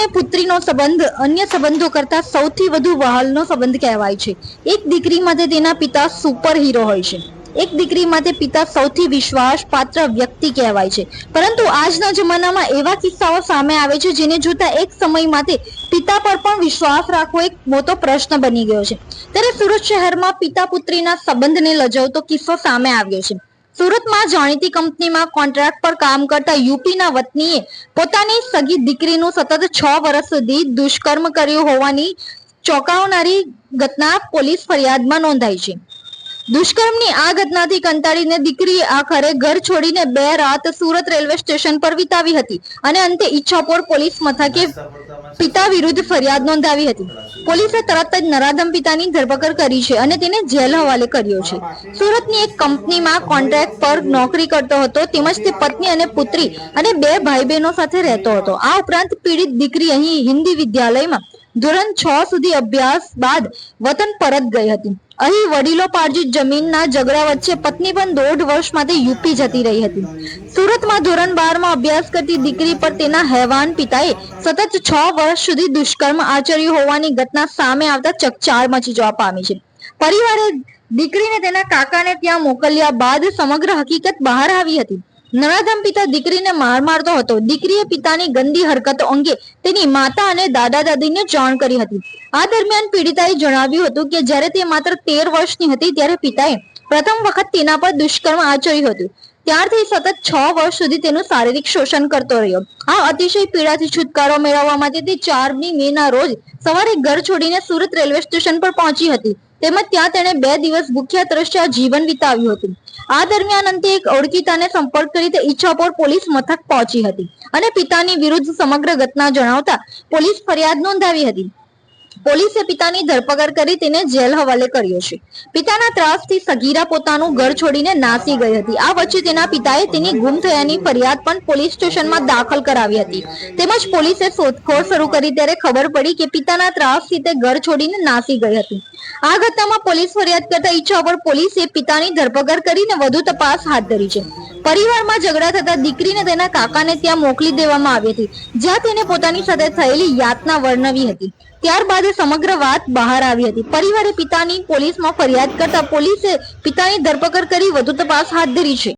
અને પુત્રીનો સંબંધ અન્ય સંબંધો કરતા સૌથી વધુ વહાલનો સંબંધ કહેવાય છે. એક દીકરી માટે તેના પિતા સુપર હીરો હોય છે. એક દીકરી માટે પિતા સૌથી વિશ્વાસ પાત્ર વ્યક્તિ કહેવાય છે. પરંતુ આજના જમાનામાં એવા કિસ્સાઓ સામે આવે છે જેને જોતા એક સમય માટે પિતા પર પણ વિશ્વાસ રાખવો એક મોટો પ્રશ્ન બની ગયો છે. ત્યારે સુરત શહેરમાં પિતા પુત્રીના સંબંધને લજાવતો કિસ્સો સામે આવ્યો છે. સુરતમાં જાણીતી કંપનીમાં કોન્ટ્રાક્ટ પર કામ કરતા યુપીના વતનીએ પોતાની સગી દીકરીનું સતત છ વર્ષ સુધી દુષ્કર્મ કર્યું હોવાની ચોંકાવનારી ઘટના પોલીસ ફરિયાદમાં નોંધાઈ છે. દુષ્કર્મની આ ઘટનાથી કંટાળીને દીકરીએ આખરે ઘર છોડીને બે રાત સુરત રેલવે સ્ટેશન પર વિતાવી હતી અને અંતે ઈચ્છાપોર પોલીસ મથકે પિતા વિરુદ્ધ ફરિયાદ નોંધાવી હતી. પોલીસે તરત જ નરાધમ પિતાની ધરપકડ કરી છે અને તેને જેલ હવાલે કર્યો છે. સુરતની એક કંપનીમાં કોન્ટ્રાક્ટ પર નોકરી કરતો હતો, તેમજ તે પત્ની અને પુત્રી અને બે ભાઈ બહેનો સાથે રહેતો હતો. આ ઉપરાંત પીડિત દીકરી અહીં હિન્દી વિદ્યાલયમાં ધોરણ છ સુધી અભ્યાસ બાદ વતન પરત ગઈ હતી. અહીં વડીલો પાર્જિત જમીનના ઝઘડા વચ્ચે પત્ની પણ દોઢ વર્ષ માટે યુપી જતી રહી હતી. સુરતમાં ધોરણ બારમાં અભ્યાસ કરતી દીકરી પર તેના હેવાન પિતાએ સતત છ વર્ષ સુધી દુષ્કર્મ આચર્યું હોવાની ઘટના સામે આવતા ચકચાર મચી જવા પામી છે. પરિવારે દીકરીને તેના કાકાને ત્યાં મોકલ્યા બાદ સમગ્ર હકીકત બહાર આવી હતી. નરાધમ પિતા દીકરીને માર મારતો હતો. દીકરીએ પિતાની ગંદી હરકતો અંગે તેની માતા અને દાદા દાદીને જાણ કરી હતી. આ દરમિયાન પીડિતાએ જણાવ્યું હતું કે જ્યારે તે માત્ર તેર વર્ષની હતી, ત્યારે પિતાએ પ્રથમ વખત તેના પર દુષ્કર્મ આચર્યું હતું. ત્યારથી સતત છ વર્ષ સુધી તેનું શારીરિક શોષણ કરતો રહ્યો. આ અતિશય પીડાથી છુટકારો મેળવવા માટે તે ચારમી મે ના રોજ સવારે ઘર છોડીને સુરત રેલવે સ્ટેશન પર પહોંચી હતી. તેમજ ત્યાં તેણે બે દિવસ ભૂખ્યા તરસ્યા જીવન વિતાવ્યું હતું. આ દરમિયાન અંતે એક ઓળખીતાને સંપર્ક કરી તે ઈચ્છાપોર પોલીસ મથક પહોંચી હતી અને પિતાની વિરુદ્ધ સમગ્ર ઘટના જણાવતા પોલીસ ફરિયાદ નોંધાવી હતી. પોલીસે પિતાની ધરપકડ કરી તેને જેલ હવાલે કર્યો છે. પિતાના ત્રાસથી સગીરા પોતાનું ઘર છોડીને નાસી ગઈ હતી. આ વચ્ચે તેના પિતાએ તેની ગુમ થયાની ફરિયાદ પણ પોલીસ સ્ટેશનમાં દાખલ કરાવી હતી. તેમજ પોલીસે શોધખોળ શરૂ કરી ત્યારે ખબર પડી કે પિતાના ત્રાસથી તે ઘર છોડીને નાસી ગઈ હતી. આ ઘટનામાં પોલીસ ફરિયાદ કરતા ઈચ્છા પર પોલીસે પિતાની ધરપકડ કરીને વધુ તપાસ હાથ ધરી છે. પરિવારમાં ઝઘડા થતા દીકરીને તેના કાકાને ત્યાં મોકલી દેવામાં આવી હતી, જ્યાં તેને પોતાની સાથે થયેલી યાતના વર્ણવી હતી. ત્યારબાદ સમગ્ર વાત બહાર આવી હતી. પરિવારે પિતાની પોલીસમાં ફરિયાદ કરતા પોલીસે પિતાની ધરપકડ કરી વધુ તપાસ હાથ ધરી છે.